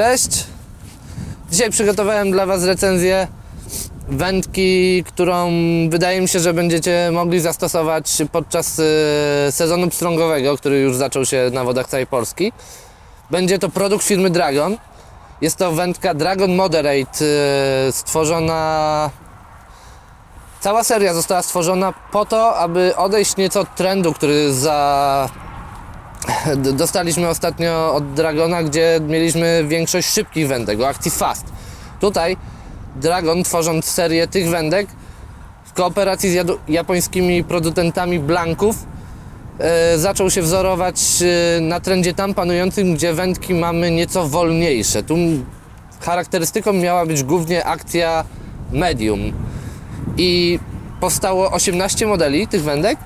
Cześć! Dzisiaj przygotowałem dla Was recenzję wędki, którą wydaje mi się, że będziecie mogli zastosować podczas y, sezonu pstrągowego, który już zaczął się na wodach całej Polski. Będzie to produkt firmy Dragon. Jest to wędka Dragon Moderate, y, stworzona Cała seria została stworzona po to, aby odejść nieco od trendu, który za... dostaliśmy ostatnio od Dragona, gdzie mieliśmy większość szybkich wędek, o akcji fast. Tutaj Dragon, tworząc serię tych wędek, w kooperacji z japońskimi producentami blanków, e, zaczął się wzorować e, na trendzie tam panującym, gdzie wędki mamy nieco wolniejsze. Tu charakterystyką miała być głównie akcja medium i powstało 18 modeli tych wędek,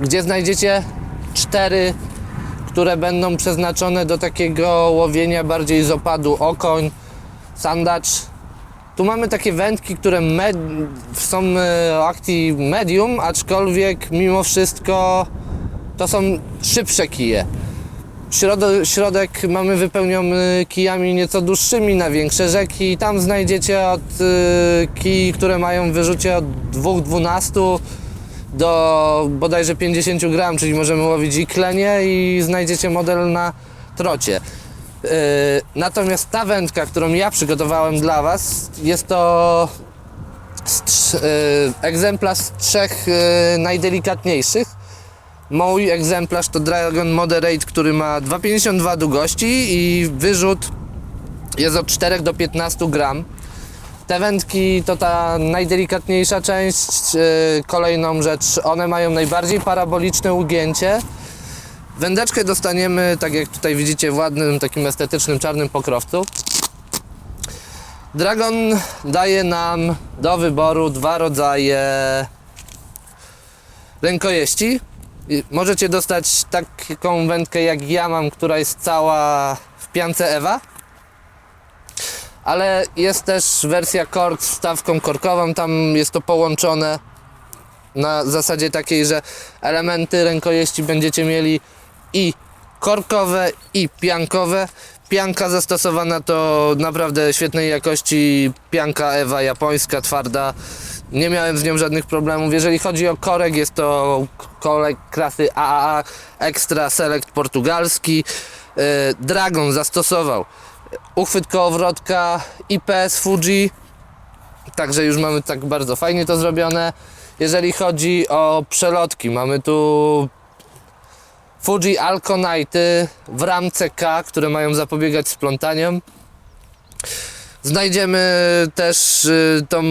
gdzie znajdziecie 4, które będą przeznaczone do takiego łowienia bardziej z opadu okoń, sandacz. Tu mamy takie wędki, które med- są e, o akcji medium, aczkolwiek mimo wszystko to są szybsze kije. Środ- środek mamy wypełniony kijami nieco dłuższymi na większe rzeki. Tam znajdziecie od y, kij, które mają wyrzucie od 2,12 do bodajże 50 gram, czyli możemy łowić i klenie i znajdziecie model na trocie. Y, natomiast ta wędka, którą ja przygotowałem dla Was, jest to z trz- y, egzemplarz z trzech y, najdelikatniejszych. Mój egzemplarz to Dragon Moderate, który ma 2,52 długości i wyrzut jest od 4 do 15 gram. Te wędki to ta najdelikatniejsza część. Yy, Kolejną rzecz, one mają najbardziej paraboliczne ugięcie. Wędeczkę dostaniemy, tak jak tutaj widzicie, w ładnym, takim estetycznym czarnym pokrowcu. Dragon daje nam do wyboru dwa rodzaje rękojeści. Możecie dostać taką wędkę jak ja mam, która jest cała w piance Ewa. Ale jest też wersja kork z wstawką korkową, tam jest to połączone na zasadzie takiej, że elementy rękojeści będziecie mieli i korkowe i piankowe. Pianka zastosowana to naprawdę świetnej jakości pianka Ewa japońska, twarda. Nie miałem z nią żadnych problemów. Jeżeli chodzi o korek, jest to korek klasy AAA Extra Select portugalski. E, Dragon zastosował uchwyt kołowrotka IPS Fuji, Także już mamy tak bardzo fajnie to zrobione. Jeżeli chodzi o przelotki, mamy tu Fuji Alconite w ramce K, które mają zapobiegać splątaniom. Znajdziemy też y, tą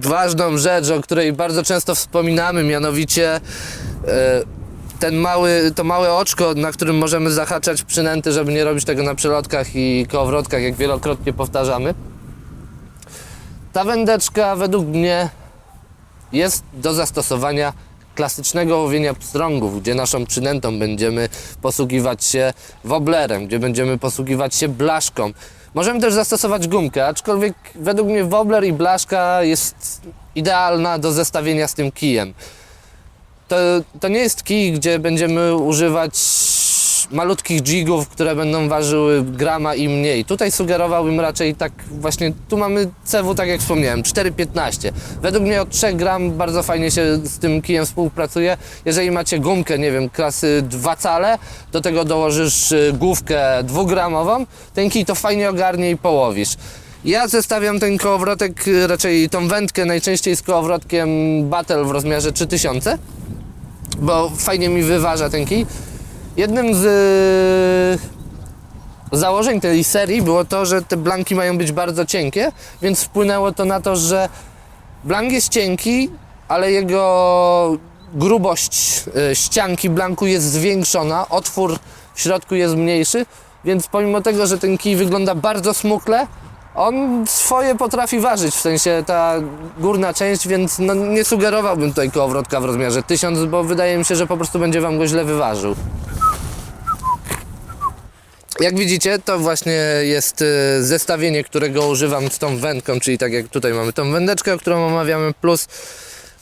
ważną rzecz, o której bardzo często wspominamy, mianowicie y, ten mały, to małe oczko, na którym możemy zahaczać przynęty, żeby nie robić tego na przelotkach i kołowrotkach, jak wielokrotnie powtarzamy. Ta wędeczka według mnie jest do zastosowania klasycznego łowienia pstrągów, gdzie naszą przynętą będziemy posługiwać się woblerem, gdzie będziemy posługiwać się blaszką. Możemy też zastosować gumkę, aczkolwiek według mnie wobler i blaszka jest idealna do zestawienia z tym kijem. To, to nie jest kij, gdzie będziemy używać malutkich jigów, które będą ważyły grama i mniej. Tutaj sugerowałbym raczej tak właśnie, tu mamy CW, tak jak wspomniałem, 4,15. Według mnie od 3 gram bardzo fajnie się z tym kijem współpracuje. Jeżeli macie gumkę, nie wiem, klasy 2 cale, do tego dołożysz y, główkę dwugramową, ten kij to fajnie ogarnie i połowisz. Ja zestawiam ten kołowrotek, y, raczej tą wędkę najczęściej z kołowrotkiem Battle w rozmiarze 3000 bo fajnie mi wyważa ten kij. Jednym z e, założeń tej serii było to, że te blanki mają być bardzo cienkie, więc wpłynęło to na to, że blank jest cienki, ale jego grubość e, ścianki blanku jest zwiększona, otwór w środku jest mniejszy, więc pomimo tego, że ten kij wygląda bardzo smukle, on swoje potrafi ważyć, w sensie ta górna część, więc no, nie sugerowałbym tutaj kołowrotka w rozmiarze 1000, bo wydaje mi się, że po prostu będzie Wam go źle wyważył. Jak widzicie, to właśnie jest e, zestawienie, którego używam z tą wędką, czyli tak jak tutaj mamy tą wędeczkę, którą omawiamy, plus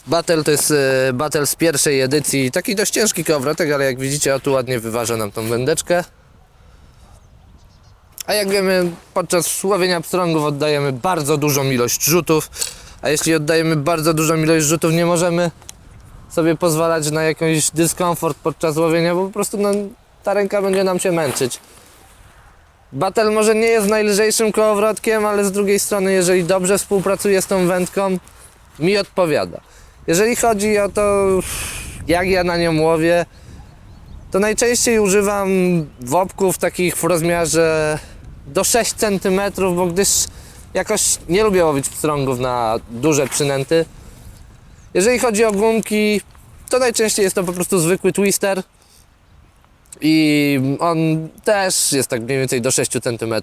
Battle to jest e, Battle z pierwszej edycji, taki dość ciężki kołowrotek, ale jak widzicie, o tu ładnie wyważa nam tą wędeczkę. A jak wiemy, podczas łowienia pstrągów oddajemy bardzo dużą ilość rzutów, a jeśli oddajemy bardzo dużą ilość rzutów, nie możemy sobie pozwalać na jakiś dyskomfort podczas łowienia, bo po prostu no, ta ręka będzie nam się męczyć. Battle może nie jest najlżejszym kołowrotkiem, ale z drugiej strony, jeżeli dobrze współpracuję z tą wędką, mi odpowiada. Jeżeli chodzi o to, jak ja na nią łowię, to najczęściej używam wopków takich w rozmiarze do 6 cm, bo gdyż jakoś nie lubię łowić pstrągów na duże przynęty. Jeżeli chodzi o gumki, to najczęściej jest to po prostu zwykły twister i on też jest tak mniej więcej do 6 cm.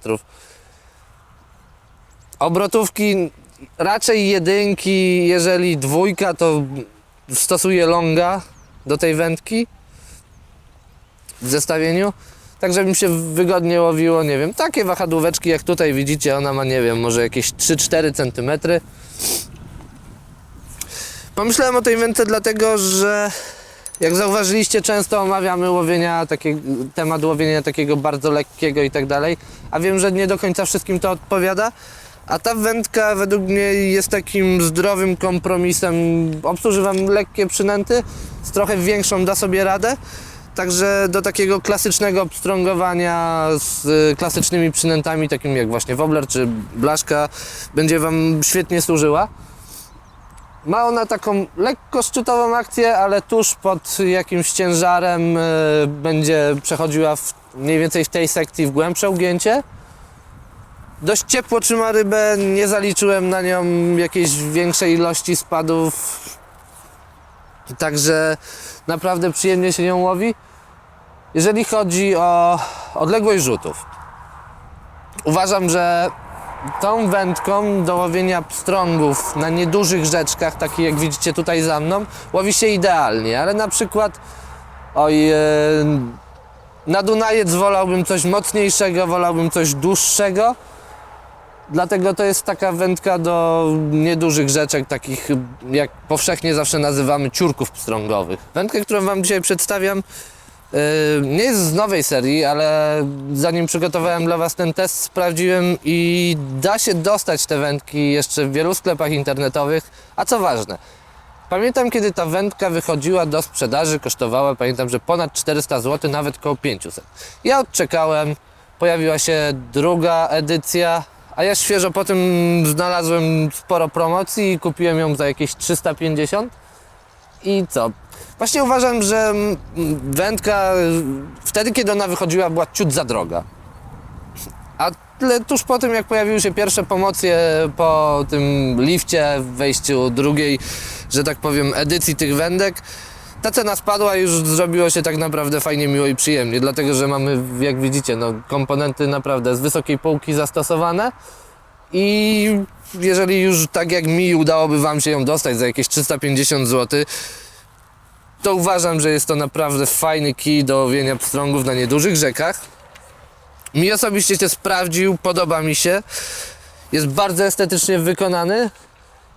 Obrotówki raczej jedynki, jeżeli dwójka, to stosuję longa do tej wędki w zestawieniu, tak żeby mi się wygodnie łowiło, nie wiem, takie wahadłóweczki jak tutaj widzicie, ona ma, nie wiem, może jakieś 3-4 cm. Pomyślałem o tej wędce dlatego, że jak zauważyliście, często omawiamy łowienia, takie, temat łowienia takiego bardzo lekkiego i tak dalej, a wiem, że nie do końca wszystkim to odpowiada. A ta wędka według mnie jest takim zdrowym kompromisem. Obsłużywam lekkie przynęty, z trochę większą da sobie radę. Także do takiego klasycznego pstrągowania z y, klasycznymi przynętami, takimi jak właśnie wobbler czy blaszka, będzie Wam świetnie służyła. Ma ona taką lekko szczytową akcję, ale tuż pod jakimś ciężarem y, będzie przechodziła w, mniej więcej w tej sekcji w głębsze ugięcie. Dość ciepło trzyma rybę, nie zaliczyłem na nią jakiejś większej ilości spadów. Także naprawdę przyjemnie się nią łowi. Jeżeli chodzi o odległość rzutów, uważam, że tą wędką do łowienia pstrągów na niedużych rzeczkach, takich jak widzicie tutaj za mną, łowi się idealnie, ale na przykład oj, e, na Dunajec wolałbym coś mocniejszego, wolałbym coś dłuższego. Dlatego to jest taka wędka do niedużych rzeczek, takich jak powszechnie zawsze nazywamy ciurków pstrągowych. Wędkę, którą Wam dzisiaj przedstawiam, yy, nie jest z nowej serii, ale zanim przygotowałem dla Was ten test, sprawdziłem i da się dostać te wędki jeszcze w wielu sklepach internetowych. A co ważne, pamiętam kiedy ta wędka wychodziła do sprzedaży, kosztowała, pamiętam, że ponad 400 zł, nawet koło 500. Ja odczekałem, pojawiła się druga edycja, a ja świeżo po tym znalazłem sporo promocji i kupiłem ją za jakieś 350. I co? Właśnie uważam, że wędka wtedy, kiedy ona wychodziła, była ciut za droga. A tyle tuż po tym, jak pojawiły się pierwsze promocje po tym lifcie wejściu drugiej, że tak powiem, edycji tych wędek, ta cena spadła i już zrobiło się tak naprawdę fajnie, miło i przyjemnie, dlatego że mamy, jak widzicie, no, komponenty naprawdę z wysokiej półki zastosowane i jeżeli już tak jak mi udałoby Wam się ją dostać za jakieś 350 zł, to uważam, że jest to naprawdę fajny kij do łowienia pstrągów na niedużych rzekach. Mi osobiście się sprawdził, podoba mi się. Jest bardzo estetycznie wykonany.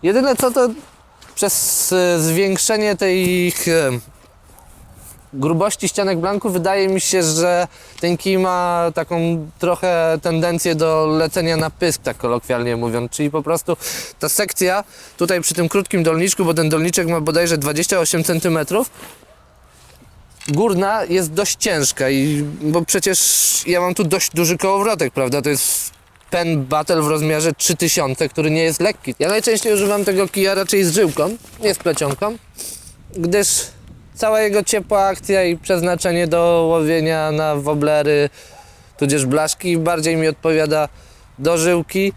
Jedyne co to przez e, zwiększenie tej e, grubości ścianek blanku wydaje mi się, że ten kij ma taką trochę tendencję do lecenia na pysk, tak kolokwialnie mówiąc, czyli po prostu ta sekcja tutaj przy tym krótkim dolniczku, bo ten dolniczek ma bodajże 28 cm, górna jest dość ciężka i bo przecież ja mam tu dość duży kołowrotek, prawda, to jest pen battle w rozmiarze 3000, który nie jest lekki. Ja najczęściej używam tego kija raczej z żyłką, nie z plecionką, gdyż cała jego ciepła akcja i przeznaczenie do łowienia na woblery, tudzież blaszki bardziej mi odpowiada do żyłki.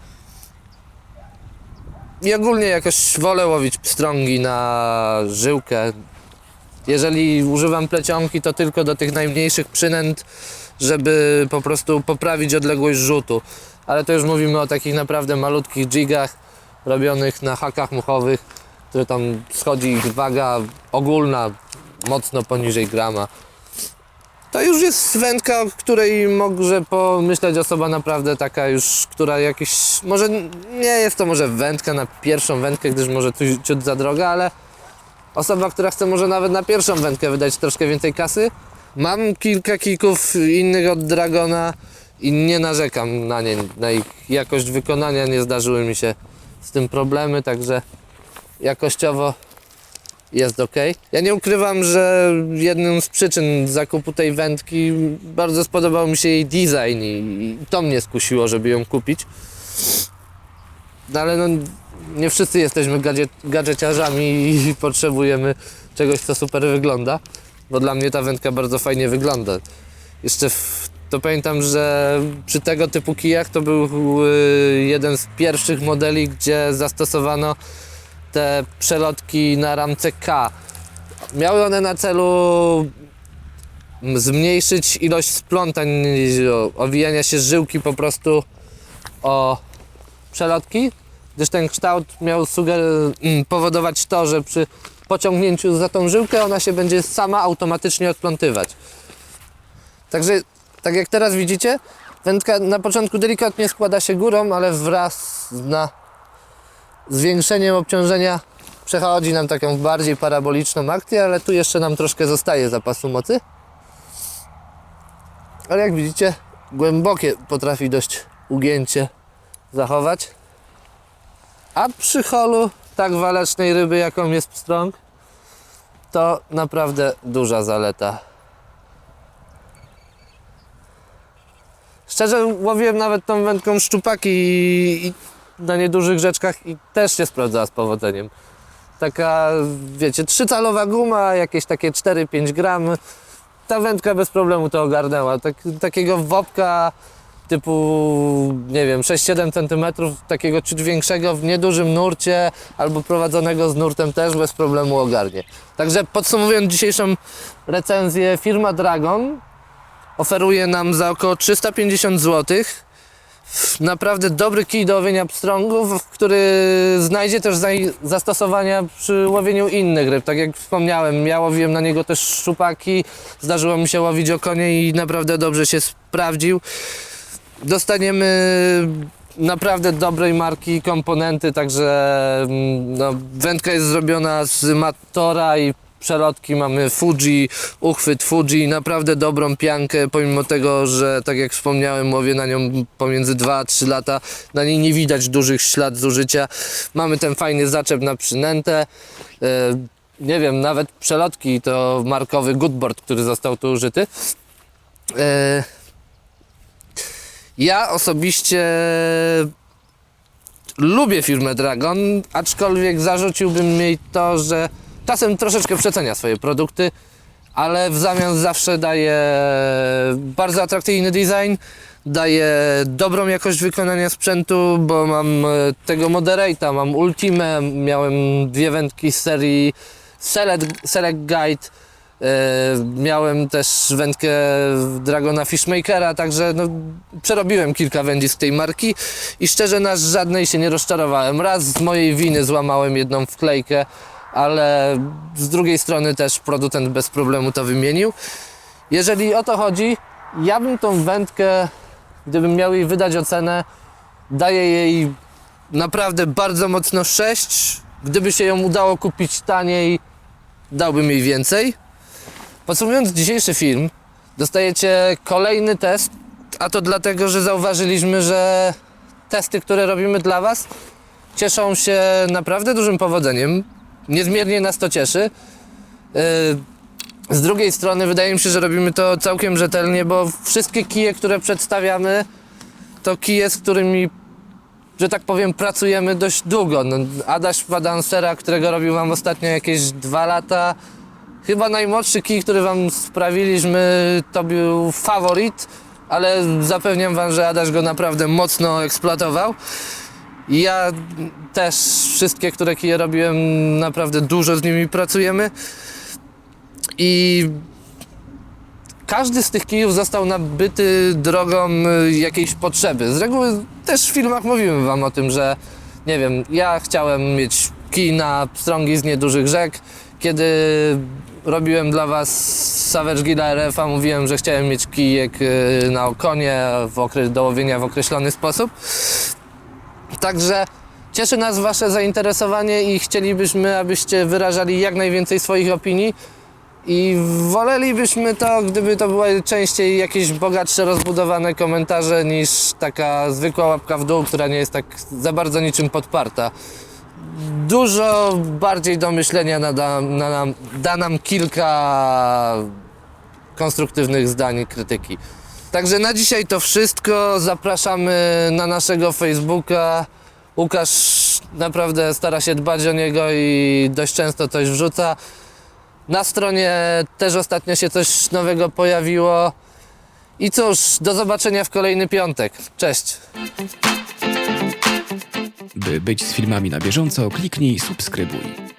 I ogólnie jakoś wolę łowić pstrągi na żyłkę. Jeżeli używam plecionki, to tylko do tych najmniejszych przynęt, żeby po prostu poprawić odległość rzutu. Ale to już mówimy o takich naprawdę malutkich jigach robionych na hakach muchowych, które tam schodzi ich waga ogólna mocno poniżej grama. To już jest wędka, której może pomyśleć osoba naprawdę taka już, która jakieś, może nie jest to może wędka na pierwszą wędkę, gdyż może tu ciut za droga, ale osoba, która chce może nawet na pierwszą wędkę wydać troszkę więcej kasy. Mam kilka kijków innych od Dragona i nie narzekam na nie, na ich jakość wykonania, nie zdarzyły mi się z tym problemy, także jakościowo jest ok. Ja nie ukrywam, że jedną z przyczyn zakupu tej wędki bardzo spodobał mi się jej design i, to mnie skusiło, żeby ją kupić. No ale no, nie wszyscy jesteśmy gadżet, gadżeciarzami i potrzebujemy czegoś, co super wygląda, bo dla mnie ta wędka bardzo fajnie wygląda. Jeszcze to pamiętam, że przy tego typu kijach to był y, jeden z pierwszych modeli, gdzie zastosowano te przelotki na ramce K. Miały one na celu zmniejszyć ilość splątań, owijania się żyłki po prostu o przelotki, gdyż ten kształt miał mm, powodować to, że przy pociągnięciu za tą żyłkę ona się będzie sama automatycznie odplątywać. Także, tak jak teraz widzicie, wędka na początku delikatnie składa się górą, ale wraz na zwiększeniem obciążenia przechodzi nam taką bardziej paraboliczną akcję, ale tu jeszcze nam troszkę zostaje zapasu mocy. Ale jak widzicie, głębokie potrafi dość ugięcie zachować. A przy holu tak walecznej ryby, jaką jest pstrąg, to naprawdę duża zaleta. Szczerze łowiłem nawet tą wędką szczupaki i, i na niedużych rzeczkach i też się sprawdzała z powodzeniem. Taka, wiecie, trzycalowa guma, jakieś takie 4-5 gram. Ta wędka bez problemu to ogarnęła. Tak, takiego wopka typu, nie wiem, 6-7 cm, takiego ciut większego w niedużym nurcie albo prowadzonego z nurtem też bez problemu ogarnie. Także podsumowując dzisiejszą recenzję, firma Dragon oferuje nam za około 350 zł naprawdę dobry kij do łowienia pstrągów, który znajdzie też zastosowania przy łowieniu innych ryb. Tak jak wspomniałem, ja łowiłem na niego też szczupaki, zdarzyło mi się łowić okonie i naprawdę dobrze się sprawdził. Dostaniemy naprawdę dobrej marki komponenty, także mm, no, wędka jest zrobiona z Matora i przelotki mamy Fuji, uchwyt Fuji, naprawdę dobrą piankę, pomimo tego, że tak jak wspomniałem, łowię na nią pomiędzy 2 a 3 lata, na niej nie widać dużych ślad zużycia. Mamy ten fajny zaczep na przynętę. E, nie wiem, nawet przelotki to markowy Goodboard, który został tu użyty. E, ja osobiście lubię firmę Dragon, aczkolwiek zarzuciłbym jej to, że czasem troszeczkę przecenia swoje produkty, ale w zamian zawsze daje bardzo atrakcyjny design, daje dobrą jakość wykonania sprzętu, bo mam e, tego Moderate'a, mam Ultimę, miałem dwie wędki z serii Select, Select Guide, e, miałem też wędkę Dragona Fishmakera, także no, przerobiłem kilka wędzi z tej marki i szczerze na żadnej się nie rozczarowałem. Raz z mojej winy złamałem jedną wklejkę, ale z drugiej strony też producent bez problemu to wymienił. Jeżeli o to chodzi, ja bym tą wędkę, gdybym miał jej wydać ocenę, daję jej naprawdę bardzo mocno 6. Gdyby się ją udało kupić taniej, dałbym jej więcej. Podsumowując dzisiejszy film, dostajecie kolejny test, a to dlatego, że zauważyliśmy, że testy, które robimy dla Was, cieszą się naprawdę dużym powodzeniem. Niezmiernie nas to cieszy. Yy, Z drugiej strony wydaje mi się, że robimy to całkiem rzetelnie, bo wszystkie kije, które przedstawiamy, to kije, z którymi, że tak powiem, pracujemy dość długo. No, Adaś ma dansera, którego robił Wam ostatnio jakieś dwa lata. Chyba najmłodszy kij, który Wam sprawiliśmy, to był faworit, ale zapewniam Wam, że Adaś go naprawdę mocno eksploatował. Ja też wszystkie, które kije robiłem, naprawdę dużo z nimi pracujemy. I każdy z tych kijów został nabyty drogą y, jakiejś potrzeby. Z reguły też w filmach mówimy wam o tym, że nie wiem, ja chciałem mieć kij na pstrągi z niedużych rzek. Kiedy robiłem dla was Savage Gila RF-a, mówiłem, że chciałem mieć kijek y, na okonie w okre- do łowienia w określony sposób. Także cieszy nas Wasze zainteresowanie i chcielibyśmy, abyście wyrażali jak najwięcej swoich opinii I wolelibyśmy to, gdyby to były częściej jakieś bogatsze, rozbudowane komentarze niż taka zwykła łapka w dół, która nie jest tak za bardzo niczym podparta. Dużo bardziej do myślenia nada, na, nam- da nam kilka konstruktywnych zdań krytyki. Także na dzisiaj to wszystko. Zapraszamy na naszego Facebooka. Łukasz naprawdę stara się dbać o niego i dość często coś wrzuca. Na stronie też ostatnio się coś nowego pojawiło. I cóż, do zobaczenia w kolejny piątek. Cześć! By być z filmami na bieżąco, kliknij subskrybuj.